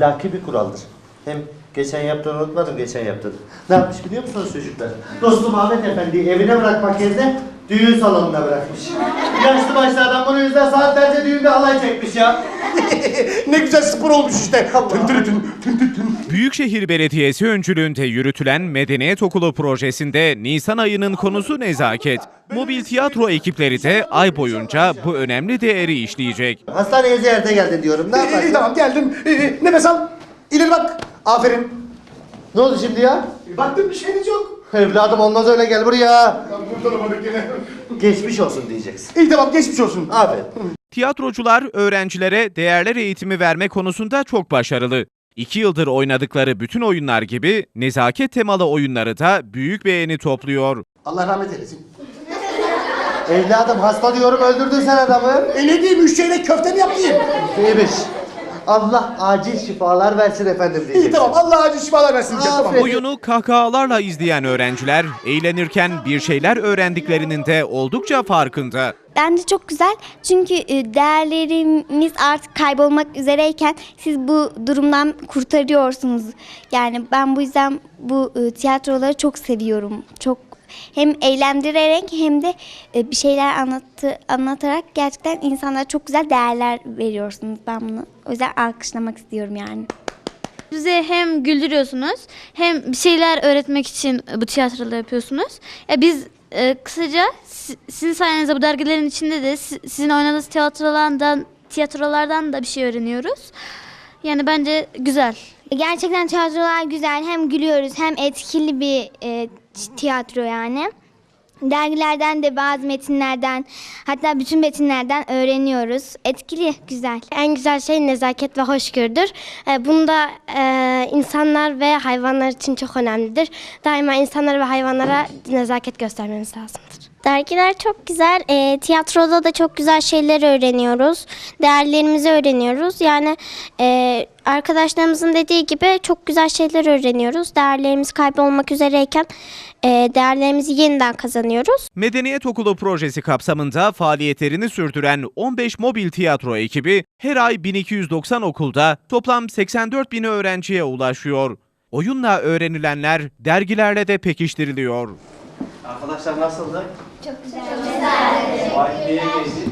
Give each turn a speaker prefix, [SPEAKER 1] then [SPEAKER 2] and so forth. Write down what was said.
[SPEAKER 1] Laki bir kuraldır. Hem geçen yaptığını unutmadım geçen yaptığını. Ne yapmış biliyor musunuz çocuklar? Dostum Ahmet Efendi'yi evine bırakmak yerine düğün salonuna bırakmış. Yaşlı başlı adam bunun yüzünden saatlerce düğünde halay çekmiş ya.
[SPEAKER 2] Ne güzel spor olmuş işte. Tın tın tın tın tın tın.
[SPEAKER 3] Büyükşehir Belediyesi öncülüğünde yürütülen Medeniyet Okulu projesinde Nisan ayının konusu nezaket. Mobil tiyatro ekipleri de ay boyunca bu önemli değeri işleyecek.
[SPEAKER 1] Hastaneye ziyarete geldin diyorum. Ne
[SPEAKER 2] iyi,
[SPEAKER 1] yaparsın?
[SPEAKER 2] tamam geldim. İyi, nefes al. İleri bak. Aferin.
[SPEAKER 1] Ne oldu şimdi ya?
[SPEAKER 2] Baktım bir şeyiniz yok.
[SPEAKER 1] Evladım olmaz öyle gel buraya.
[SPEAKER 2] Ya Kurtaramadık yine.
[SPEAKER 1] Geçmiş olsun diyeceksin.
[SPEAKER 2] İyi tamam geçmiş olsun.
[SPEAKER 1] Aferin.
[SPEAKER 3] Tiyatrocular öğrencilere değerler eğitimi verme konusunda çok başarılı. İki yıldır oynadıkları bütün oyunlar gibi nezaket temalı oyunları da büyük beğeni topluyor.
[SPEAKER 2] Allah rahmet eylesin.
[SPEAKER 1] Evladım hasta diyorum öldürdün sen adamı.
[SPEAKER 2] E ne diyeyim üç çeyrek köfte mi yapayım?
[SPEAKER 1] İyiymiş. Allah acil şifalar versin efendim
[SPEAKER 2] İyi
[SPEAKER 1] diyeceksin.
[SPEAKER 2] tamam Allah acil şifalar versin. diyeceğim, Tamam.
[SPEAKER 3] Oyunu kahkahalarla izleyen öğrenciler eğlenirken bir şeyler öğrendiklerinin de oldukça farkında.
[SPEAKER 4] Bence çok güzel çünkü e, değerlerimiz artık kaybolmak üzereyken siz bu durumdan kurtarıyorsunuz. Yani ben bu yüzden bu e, tiyatroları çok seviyorum. Çok hem eğlendirerek hem de e, bir şeyler anlattı, anlatarak gerçekten insanlara çok güzel değerler veriyorsunuz. Ben bunu o yüzden alkışlamak istiyorum yani.
[SPEAKER 5] Bize hem güldürüyorsunuz hem bir şeyler öğretmek için bu tiyatroları yapıyorsunuz. Ya biz e, kısaca si- sizin sayenizde bu dergilerin içinde de si- sizin oynadığınız tiyatrolardan tiyatrolardan da bir şey öğreniyoruz. Yani bence güzel.
[SPEAKER 4] Gerçekten tiyatrolar güzel. Hem gülüyoruz hem etkili bir e, tiyatro yani. Dergilerden de bazı metinlerden hatta bütün metinlerden öğreniyoruz. Etkili, güzel. En güzel şey nezaket ve hoşgörüdür. E, Bunda e, insanlar ve hayvanlar için çok önemlidir. Daima insanlara ve hayvanlara nezaket göstermeniz lazımdır. Dergiler çok güzel. E, tiyatroda da çok güzel şeyler öğreniyoruz. Değerlerimizi öğreniyoruz. Yani e, arkadaşlarımızın dediği gibi çok güzel şeyler öğreniyoruz. Değerlerimiz kaybolmak üzereyken e, değerlerimizi yeniden kazanıyoruz.
[SPEAKER 3] Medeniyet Okulu projesi kapsamında faaliyetlerini sürdüren 15 mobil tiyatro ekibi her ay 1290 okulda toplam 84 bin öğrenciye ulaşıyor. Oyunla öğrenilenler dergilerle de pekiştiriliyor.
[SPEAKER 1] Arkadaşlar nasıldı? Çok güzel. Çok güzel. Vay, geçti?